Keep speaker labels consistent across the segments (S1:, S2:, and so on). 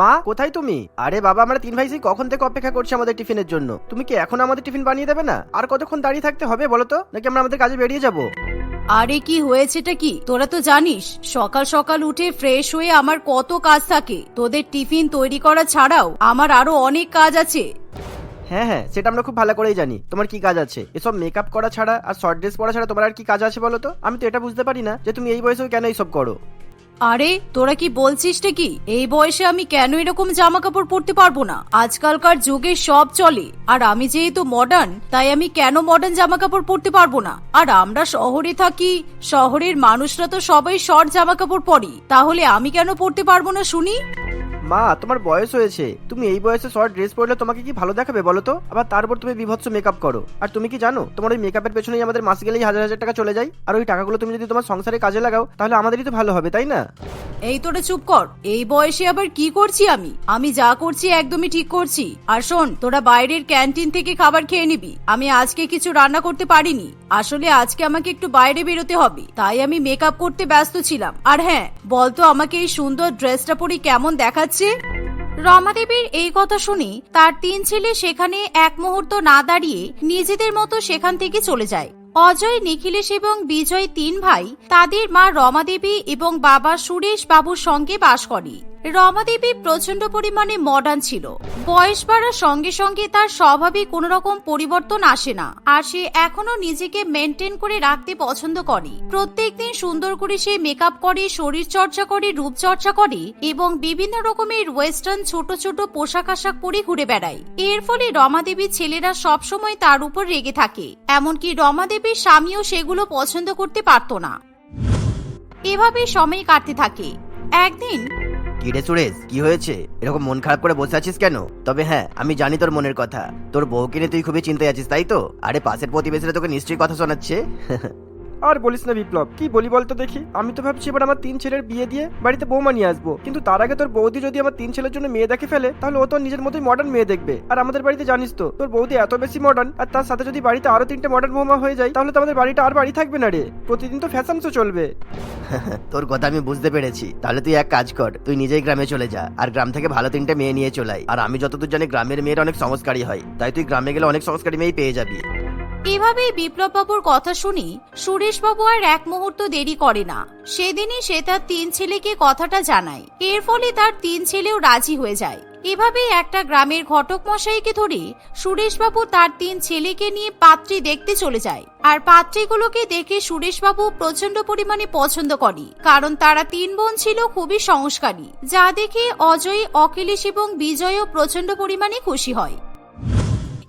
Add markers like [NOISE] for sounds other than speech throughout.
S1: মা কোথায় তুমি? আরে বাবা আমরা তিন ভাই সেই কখন থেকে অপেক্ষা করছি আমাদের টিফিনের জন্য। তুমি কি এখন আমাদের টিফিন বানিয়ে দেবে না? আর কতক্ষণ দাঁড়িয়ে থাকতে হবে বলো তো? নাকি আমরা আমাদের কাজে বেরিয়ে যাব?
S2: আরে কি হয়েছেটা কি? তোরা তো জানিস সকাল সকাল উঠে ফ্রেশ হয়ে আমার কত কাজ থাকে। তোদের টিফিন তৈরি করা ছাড়াও আমার আরও অনেক কাজ আছে।
S1: হ্যাঁ হ্যাঁ সেটা আমরা খুব ভালো করেই জানি। তোমার কি কাজ আছে? এসব মেকআপ করা ছাড়া আর শর্ট ড্রেস পরা ছাড়া তোমার আর কি কাজ আছে বলো তো? আমি তো এটা বুঝতে পারি না যে তুমি এই বয়সেও কেন এইসব করো।
S2: আরে, তোরা কি বলছিস কি এই বয়সে আমি কেন এরকম জামা কাপড় পরতে পারব না? আজকালকার যুগে সব চলে। আর আমি যেহেতু মডার্ন তাই আমি কেন মডার্ন জামা কাপড় পরতে পারব না? আর আমরা শহরে থাকি, শহরের মানুষরা তো সবাই শর্ট জামা কাপড় পরি। তাহলে আমি কেন পরতে পারব না, শুনি?
S1: মা, তোমার বয়স হয়েছে। তুমি এই বয়সে শর্ট ড্রেস পরলে তোমাকে কি ভালো দেখাবে বলো তো? আবার তারপর তুমি বিভৎস মেকআপ করো। আর তুমি কি জানো, তোমার ওই মেকআপের পেছনেই আমাদের মাস গেলেই হাজার হাজার টাকা চলে যায়? আর ওই টাকাগুলো তুমি যদি তোমার সংসারে কাজে লাগাও, তাহলে আমাদেরই তো ভালো হবে, তাই না?
S2: এই তোরা চুপ কর। এই বয়সে আবার কি করছি আমি? আমি যা করছি একদমই ঠিক করছি। আর শোন, তোরা বাইরের ক্যান্টিন থেকে খাবার খেয়ে নিবি। আমি আজকে কিছু রান্না করতে পারিনি। আসলে আজকে আমাকে একটু বাইরে বেরোতে হবে, তাই আমি মেকআপ করতে ব্যস্ত ছিলাম। আর হ্যাঁ বলতো আমাকে এই সুন্দর ড্রেসটা পরে কেমন দেখাচ্ছে? রমাদেবীর এই কথা শুনে তার তিন ছেলে সেখানে এক মুহূর্ত না দাঁড়িয়ে নিজেদের মতো সেখান থেকে চলে যায়। অজয়, নিখিলেশ এবং বিজয় তিন ভাই তাদের মা রমাদেবী এবং বাবা সুরেশ বাবুর সঙ্গে বাস করে। রমাদেবী প্রচণ্ড পরিমাণে মডার্ন ছিল। বয়স বাড়ার সঙ্গে সঙ্গে তার স্বভাবে কোনো রকম পরিবর্তন আসে না। আর সে এখনও নিজেকে মেনটেন করে রাখতে পছন্দ করে। প্রত্যেক দিন সুন্দর করে সে মেকআপ করে শরীর চর্চা করে, রূপচর্চা করে এবং বিভিন্ন রকমের ওয়েস্টার্ন ছোট ছোট পোশাক আশাক পরে ঘুরে বেড়ায়। এর ফলে রমাদেবীর ছেলেরা সবসময় তার উপর রেগে থাকে। এমনকি রমাদেবীর স্বামীও সেগুলো পছন্দ করতে পারত না। এভাবে সময় কাটতে থাকে। একদিন
S1: কি রে সুরেশ, কি হয়েছে? এরকম মন খারাপ করে বসে আছিস কেন? তবে হ্যাঁ আমি জানি তোর মনের কথা। তোর বউকে নিয়ে তুই খুবই চিন্তায় আছিস, তাই তো? আরে পাশের প্রতিবেশীরা তোকে নিশ্চয়ই কথা শোনাচ্ছে। [LAUGHS] আর বলিস না বিপ্লব, কি বলি বলতো দেখি? আমি তো ভাবছি এবার আমার তিন ছেলের বিয়ে দিয়ে বাড়িতে বৌমা নিয়ে আসব। কিন্তু তার আগে তোর বৌদি যদি আমার তিন ছেলের জন্য মেয়ে দেখে ফেলে, তাহলে ও তো নিজের মতোই মডার্ন মেয়ে দেখবে। আর আমাদের বাড়িতে জানিস তো, তোর বৌদি এত বেশি মডার্ন আর তার সাথে যদি বাড়িতে আরও তিনটে মডার্ন বৌমা হয়ে যায়, তাহলে তো আমাদের বাড়িটা আর বাড়ি থাকবে না রে। প্রতিদিন তো ফ্যাশন শো চলবে। [LAUGHS] তোর কথা আমি বুঝতে পেরেছি। তাহলে তুই এক কাজ কর, তুই নিজেই গ্রামে চলে যা, আর গ্রাম থেকে ভালো তিনটে মেয়ে নিয়ে চলাই আর আমি যতদূর জানি গ্রামের মেয়েরা অনেক সংস্কারী হয়, তাই তুই গ্রামে গেলে অনেক সংস্কারী মেয়েই পেয়ে যাবি।
S2: এভাবেই বিপ্লববাবুর কথা শুনি সুরেশবাবু আর এক মুহূর্ত দেরি করে না। সেদিনই সে তার তিন ছেলেকে কথাটা জানায়। এর ফলে তার তিন ছেলেও রাজি হয়ে যায়। এভাবেই একটা গ্রামের ঘটক মশাইকে ধরে সুরেশবাবু তার তিন ছেলেকে নিয়ে পাত্রী দেখতে চলে যায়। আর পাত্রীগুলোকে দেখে সুরেশবাবু প্রচণ্ড পরিমাণে পছন্দ করে, কারণ তারা তিন বোন ছিল খুবই সংস্কারী, যা দেখে অজয়, অখিলেশ এবং বিজয়ও প্রচণ্ড পরিমাণে খুশি হয়।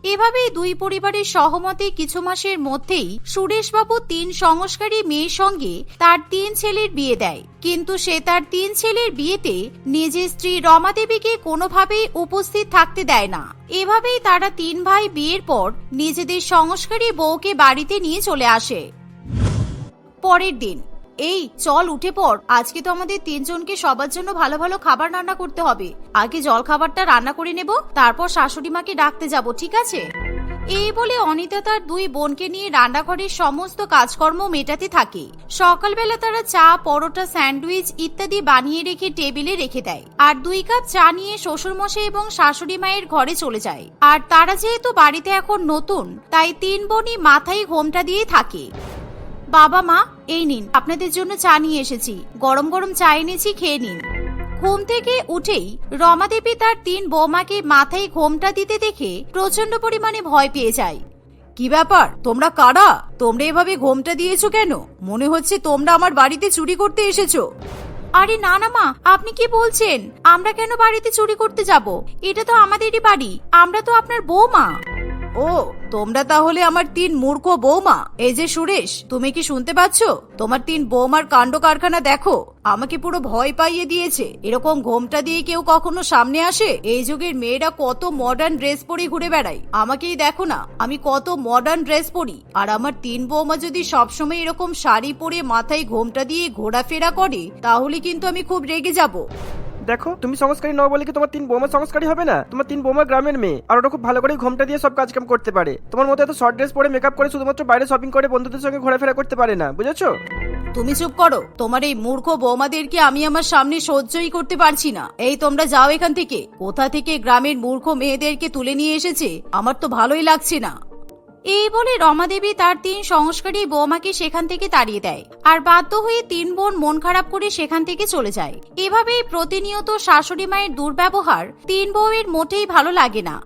S2: এভাবেই দুই পরিবারের সহমতে কিছু মাসের মধ্যেই সুরেশবাবু তিন সংস্কারী মেয়ের সঙ্গে তার তিন ছেলের বিয়ে দেয়। কিন্তু সে তার তিন ছেলের বিয়েতে নিজের স্ত্রী রমাদেবীকে কোনোভাবেই উপস্থিত থাকতে দেয় না। এভাবেই তারা তিন ভাই বিয়ের পর নিজেদের সংস্কারী বউকে বাড়িতে নিয়ে চলে আসে। পরের দিন এই, চল উঠে পড়। আজকে তো আমাদের তিনজনকে সবার জন্য ভালো ভালো খাবার রান্না করতে হবে। আগে জল খাবারটা রান্না করে নেব, তারপর শাশুড়ি মাকে ডাকতে যাব, ঠিক আছে? এই বলে অনিতা তার দুই বোনকে নিয়ে রান্নাঘরের সমস্ত কাজকর্ম মেটাতে থাকে। সকালবেলা তারা চা, পরোটা, স্যান্ডউইচ ইত্যাদি বানিয়ে রেখে টেবিলে রেখে দেয়। আর দুই কাপ চা নিয়ে শ্বশুরমশাই এবং শাশুড়ি মায়ের ঘরে চলে যায়। আর তারা যেহেতু বাড়িতে এখন নতুন, তাই তিন বোনই মাথায় ঘোমটা দিয়ে থাকে। বাবা মা, এই নিন। আপনাদের জন্য চা নিয়ে এসেছি। গরম গরম চা এনেছি, খেয়ে নিন। ঘুম থেকে উঠেই রমাদেবী তার তিন বৌমাকে মাথায় ঘোমটা দিতে দেখে প্রচণ্ড পরিমাণে ভয় পেয়ে যায়। কি ব্যাপার? তোমরা কারা? তোমরা এভাবে ঘোমটা দিয়েছ কেন? মনে হচ্ছে তোমরা আমার বাড়িতে চুরি করতে এসেছ। আরে না না মা, আপনি কি বলছেন? আমরা কেন বাড়িতে চুরি করতে যাব? এটা তো আমাদেরই বাড়ি। আমরা তো আপনার বৌমা। ও তোমরা তাহলে আমার তিন মূর্খ বৌমা। এই যে সুরেশ, তুমি কি শুনতে পাচ্ছ? তোমার তিন বৌমার কাণ্ড কারখানা দেখো। আমাকে পুরো ভয় পাইয়ে দিয়েছে। এরকম ঘোমটা দিয়ে কেউ কখনো সামনে আসে? এই যুগের মেয়েরা কত মডার্ন ড্রেস পরে ঘুরে বেড়ায়। আমাকেই দেখো না, আমি কত মডার্ন ড্রেস পরি। আর আমার তিন বৌমা যদি সবসময় এরকম শাড়ি পরে মাথায় ঘোমটা দিয়ে ঘোরাফেরা করে, তাহলে কিন্তু আমি খুব রেগে যাব।
S3: দেখো, তুমি সংস্কারী নও বলে কি তোমার তিন বৌমা সংস্কারী হবে না? তোমার তিন বৌমা গ্রামের মেয়ে। আর ওটা খুব ভালো করে ঘোমটা দিয়ে সব কাজকাম করতে পারে। তোমার মতো এত শর্ট ড্রেস পরে মেকআপ করে শুধুমাত্র বাইরে শপিং করে বন্ধুদের সঙ্গে ঘোরাফেরা করতে পারে না, বুঝেছ?
S2: তুমি চুপ করো। তোমার এই মূর্খ বৌমাদেরকে আমি আমার সামনে সহ্যই করতে পারছি না। এই তোমরা যাও এখান থেকে। কোথা থেকে গ্রামের মূর্খ মেয়েদেরকে তুলে নিয়ে এসেছে? আমার তো ভালোই লাগছে না। এই বলে রমাদেবী তার তিন সংস্কারী বৌমাকে সেখান থেকে তাড়িয়ে দেয়। আর বাধ্য হয়ে তিন বোন মন খারাপ করে সেখান থেকে চলে যায়। এভাবেই প্রতিনিয়ত শাশুড়ি মায়ের দুর্ব্যবহার তিন বউয়ের মোটেই ভালো লাগে না।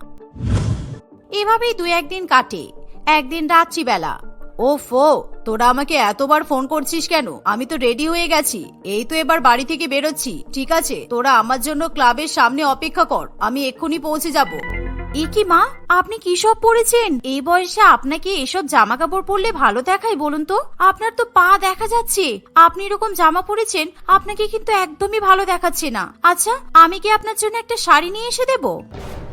S2: এভাবেই দু একদিন কাটে। একদিন রাত্রিবেলা ও ফো তোরা আমাকে এতবার ফোন করছিস কেন? আমি তো রেডি হয়ে গেছি। এই তো এবার বাড়ি থেকে বেরোচ্ছি। ঠিক আছে, তোরা আমার জন্য ক্লাবের সামনে অপেক্ষা কর। আমি এক্ষুনি পৌঁছে যাব। এ কি মা, আপনি কি সব পরেছেন এই বয়সে আপনাকে এসব জামা কাপড় পরলে ভালো দেখায় বলুন তো। আপনার তো পা দেখা যাচ্ছে। আপনি এরকম জামা পরেছেন, আপনাকে কিন্তু একদমই ভালো দেখাচ্ছে না। আচ্ছা আমি কি আপনার জন্য একটা শাড়ি নিয়ে এসে দেবো?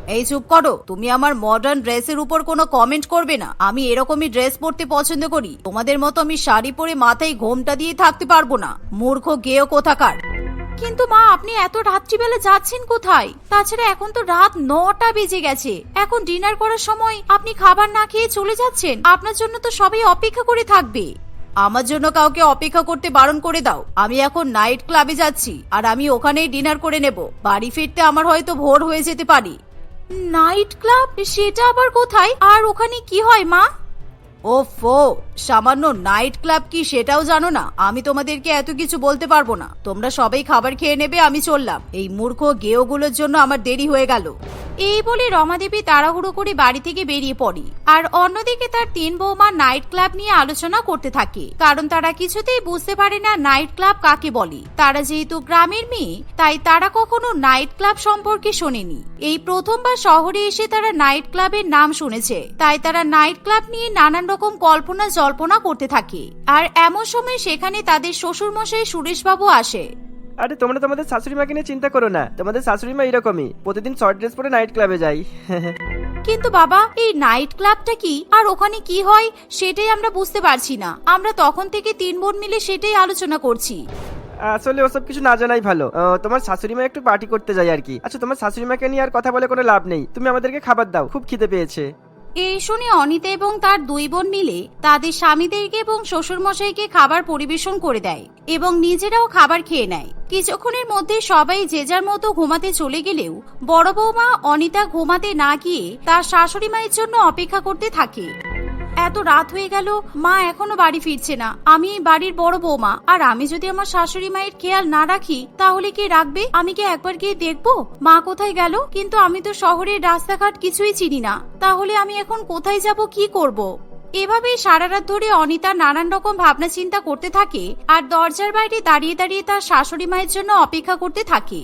S2: এই চুপ করো, তুমি আমার মডার্ন ড্রেসের উপর কোনো কমেন্ট করবে না। আমি এরকমই ড্রেস পরতে পছন্দ করি। তোমাদের মতো আমি শাড়ি পরে মাথায় ঘোমটা দিয়ে থাকতে পারব না। মূর্খ গেও কোথাকার। কিন্তু মা, আপনি এত রাত্রিবেলা যাচ্ছেন কোথায়? তাছাড়া এখন তো রাত নটা বেজে গেছে। এখন ডিনার করার সময় আপনি খাবার না খেয়ে চলে যাচ্ছেন? আপনার জন্য তো সবাই অপেক্ষা করে থাকবে। আমার জন্য কাউকে অপেক্ষা করতে বারণ করে দাও। আমি এখন নাইট ক্লাবে যাচ্ছি, আর আমি ওখানেই ডিনার করে নেব। বাড়ি ফিরতে আমার হয়তো ভোর হয়ে যেতে পারি। Night club? সেটা আবার কোথায়? আর ওখানে কি হয়, মা? ও ফো সামান্য নাইট ক্লাব কি সেটাও জানো না? আমি তোমাদেরকে এত কিছু বলতে পারব না। তোমরা সবাই খাবার খেয়ে নেবে, আমি চললাম। এই মূর্খ গেওগুলোর জন্য আমার দেরি হয়ে গেল। এই বলে রমাদেবী তাড়াহুড়ো করে বাড়ি থেকে বেরিয়ে পড়ি। আর অন্যদিকে তার তিন বৌমা নাইট ক্লাব নিয়ে আলোচনা করতে থাকে। কারণ তারা কিছুতেই বুঝতে পারে না নাইট ক্লাব কাকে বলে। তারা যেহেতু গ্রামের মেয়ে, তাই তারা কখনো নাইট ক্লাব সম্পর্কে শোনেনি। এই প্রথমবার শহরে এসে তারা নাইট ক্লাবের নাম শুনেছে। তাই তারা নাইট ক্লাব নিয়ে নানান রকম কল্পনা জল্পনা করতে থাকে। আর এমন সময় সেখানে তাদের শ্বশুর মশাই সুরেশবাবু আসে।
S3: আরে তোমরা তোমাদের শাশুড়ি মাকে নিয়ে চিন্তা করো না। তোমাদের শাশুড়ি মা এরকমই প্রতিদিন শর্ট ড্রেস পরে নাইট ক্লাবে যাই।
S2: কিন্তু বাবা এই নাইট ক্লাবটা কি? আর ওখানে কি হয় সেটাই আমরা বুঝতে পারছি না। আমরা তখন থেকে তিন বোন মিলে সেটাই আলোচনা করছি।
S3: আসলে ওসব কিছু না জানাই ভালো। তোমার শাশুড়ি মা একটু পার্টি করতে যায় আর কি। আচ্ছা তোমার শাশুড়ি মাকে নিয়ে আর কথা বলে কোনো লাভ নেই। তুমি আমাদেরকে খাবার দাও। খুব খিদে পেয়েছে।
S2: এই শুনে অনিতা এবং তার দুই বোন মিলে তাদের স্বামীদেরকে এবং শ্বশুরমশাইকে খাবার পরিবেশন করে দেয় এবং নিজেরাও খাবার খেয়ে নেয়। কিছুক্ষণের মধ্যে সবাই যে যার মতো ঘুমাতে চলে গেলেও বড় বৌমা অনিতা ঘুমাতে না গিয়ে তার শাশুড়ি মায়ের জন্য অপেক্ষা করতে থাকে। এত রাত হয়ে গেল, মা এখনও বাড়ি ফিরছে না। আমি বাড়ির বড় বৌমা। আর আমি যদি আমার শাশুড়ি মায়ের খেয়াল না রাখি, তাহলে কে রাখবে? আমি কি একবার গিয়ে দেখব? মা কোথায় গেল? কিন্তু আমি তো শহরের রাস্তাঘাট কিছুই চিনি না। তাহলে আমি এখন কোথায় যাব, কি করব। এভাবেই সারা রাত ধরে অনিতা নানান রকম ভাবনা চিন্তা করতে থাকে, আর দরজার বাইরে দাঁড়িয়ে দাঁড়িয়ে তার শাশুড়ি মায়ের জন্য অপেক্ষা করতে থাকে।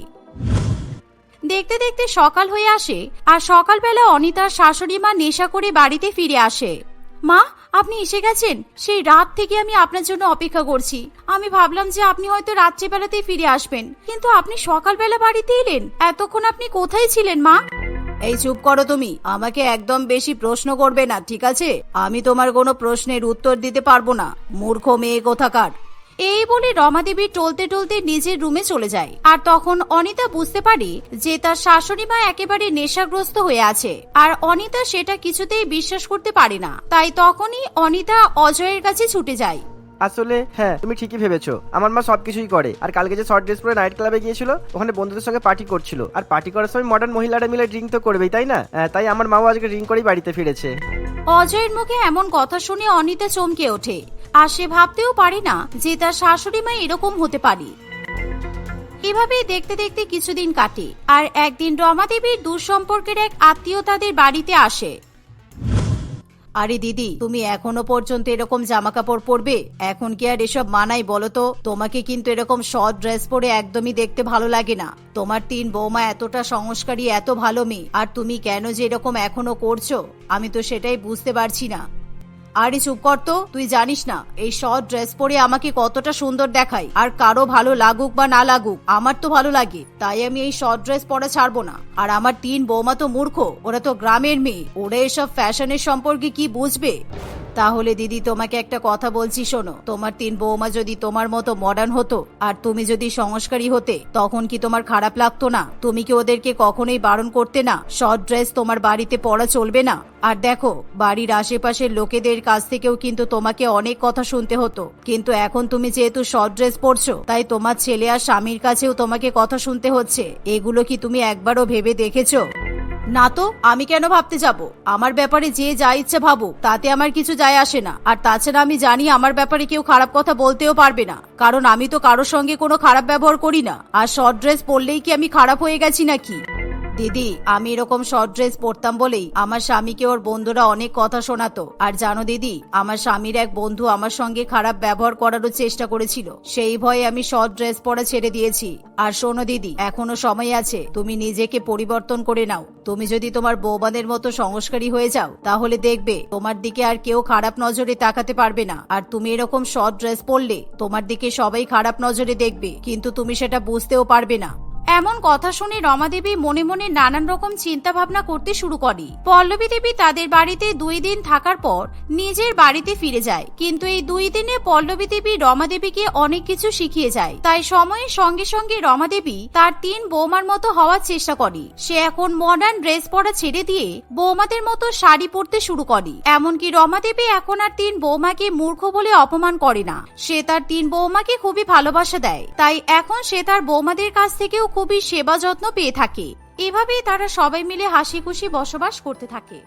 S2: দেখতে দেখতে সকাল হয়ে আসে, আর সকালবেলা অনিতার শাশুড়ি মা নেশা করে বাড়িতে ফিরে আসে। মা, আপনি এসে গেছেন? সেই রাত থেকে আমি আপনার জন্য অপেক্ষা করছি। আমি ভাবলাম যে আপনি হয়তো রাত্রিবেলাতেই ফিরে আসবেন। কিন্তু আপনি সকালবেলা বাড়িতে এলেন? এতক্ষণ আপনি কোথায় ছিলেন, মা? এই চুপ করো তুমি। আমাকে একদম বেশি প্রশ্ন করবে না, ঠিক আছে? আমি তোমার কোনো প্রশ্নের উত্তর দিতে পারব না। মূর্খ মেয়ে কোথাকার? এই বলে রমাদেবী টলতে টলতে নিজের রুমে চলে যায়। আর তখন অনিতা বুঝতে পারে যে তার শাশুড়ি মা একেবারে নেশাগ্রস্ত হয়ে আছে। আর অনিতা সেটা কিছুতেই বিশ্বাস করতে পারে না। তাই তখনই অনিতা অজয়ের কাছে ছুটে যায়।
S3: আসলে হ্যাঁ তুমি ঠিকই ভেবেছো। আমার মা সবকিছুই করে। আর কালকে যে শর্ট ড্রেস পরে নাইট ক্লাবে গিয়েছিল, ওখানে বন্ধুদের সঙ্গে পার্টি করছিল। আর পার্টি করার সময় মডার্ন মহিলারা মিলে ড্রিঙ্ক তো করবেই, তাই না? তাই আমার মাও আজকে ড্রিঙ্ক করেই বাড়িতে ফিরেছে।
S2: অজয়ের মুখে এমন কথা শুনে অনিতা চমকে ওঠে। আর সে ভাবতেও পারে না যে তার শাশুড়ি মা এরকম হতে পারে। এভাবেই দেখতে দেখতে কিছুদিন কাটে। আর একদিন রমা দেবীর দূর সম্পর্কের এক আত্মীয় তাদের বাড়িতে আসে। আরে দিদি, তুমি এখনও পর্যন্ত এরকম জামা কাপড় পরবে? এখন কি আর এসব মানাই বলো তো? তোমাকে কিন্তু এরকম শর্ট ড্রেস পরে একদমই দেখতে ভালো লাগে না। তোমার তিন বৌমা এতটা সংস্কারী, এত ভালো মেয়ে। আর তুমি কেন যে এরকম এখনও করছ? আমি তো সেটাই বুঝতে পারছি না। আরে চুপ কর তো, তুই জানিস না, এই শর্ট ড্রেস পরে আমাকে কতটা সুন্দর দেখায়, আর কারও ভালো লাগুক বা না লাগুক, আমার তো ভালো লাগে, তাই আমি এই শর্ট ড্রেস পরে ছাড়বো না। আর আমার তিন বৌমা তো মূর্খ, ওরা তো গ্রামের মেয়ে, ওরা এসব ফ্যাশনের সম্পর্কে কি বুঝবে? তাহলে দিদি, তোমাকে একটা কথা বলছি, শোনো। তোমার তিন বৌমা যদি তোমার মতো মডার্ন হতো, আর তুমি যদি সংস্কারী হতে, তখন কি তোমার খারাপ লাগতো না? তুমি কি ওদেরকে কখনোই বারণ করতে না? শর্ট ড্রেস তোমার বাড়িতে পরা চলবে না? আর দেখো, বাড়ির আশেপাশের লোকেদের কাছ থেকেও কিন্তু তোমাকে অনেক কথা শুনতে হতো। কিন্তু এখন তুমি যেহেতু শর্ট ড্রেস পরছো, তাই তোমার ছেলে আর স্বামীর কাছেও তোমাকে কথা শুনতে হচ্ছে। এগুলো কি তুমি একবারও ভেবে দেখেছ? না তো, আমি কেন ভাবতে যাব? আমার ব্যাপারে যে যা ইচ্ছে ভাবো তাতে আমার কিছু যায় আসে না। আর তাছাড়া আমি জানি আমার ব্যাপারে কেউ খারাপ কথা বলতেও পারবে না। কারণ আমি তো কারোর সঙ্গে কোনো খারাপ ব্যবহার করি না। আর শর্ট ড্রেস পরলেই কি আমি খারাপ হয়ে গেছি নাকি? দিদি, আমি এরকম শর্ট ড্রেস পরতাম বলেই আমার স্বামীকে ওর বন্ধুরা অনেক কথা শোনাতো। আর জানো দিদি, আমার স্বামীর এক বন্ধু আমার সঙ্গে খারাপ ব্যবহার করারও চেষ্টা করেছিল। সেই ভয়ে আমি শর্ট ড্রেস পরা ছেড়ে দিয়েছি। আর শোনো দিদি, এখনও সময় আছে, তুমি নিজেকে পরিবর্তন করে নাও। তুমি যদি তোমার বৌবাদের মতো সংস্কারী হয়ে যাও, তাহলে দেখবে তোমার দিকে আর কেউ খারাপ নজরে তাকাতে পারবে না। আর তুমি এরকম শর্ট ড্রেস পরলে তোমার দিকে সবাই খারাপ নজরে দেখবে, কিন্তু তুমি সেটা বুঝতেও পারবে না। এমন কথা শুনে রমা দেবী মনে মনে নানান রকম চিন্তা ভাবনা করতে শুরু করে। পল্লবী দেবী তাদের বাড়িতে দুই দিন থাকার পর নিজের বাড়িতে ফিরে যায়। কিন্তু এই দুই দিনে পল্লবী দেবী রমা দেবীকে অনেক কিছু শিখিয়ে যায়। তাই সময়ের সঙ্গে সঙ্গে রমা দেবী তার তিন বৌমার মতো হওয়ার চেষ্টা করে। সে এখন মডার্ন ড্রেস পরা ছেড়ে দিয়ে বৌমাদের মতো শাড়ি পরতে শুরু করে। এমনকি রমা দেবী এখন আর তিন বৌমাকে মূর্খ বলে অপমান করে না। সে তার তিন বৌমাকে খুবই ভালোবাসা দেয়। তাই এখন সে তার বৌমাদের কাছ থেকেও খুবই সেবা যত্ন পেয়ে থাকে। এভাবেই তারা সবাই মিলে হাসি খুশি বসবাস করতে থাকে।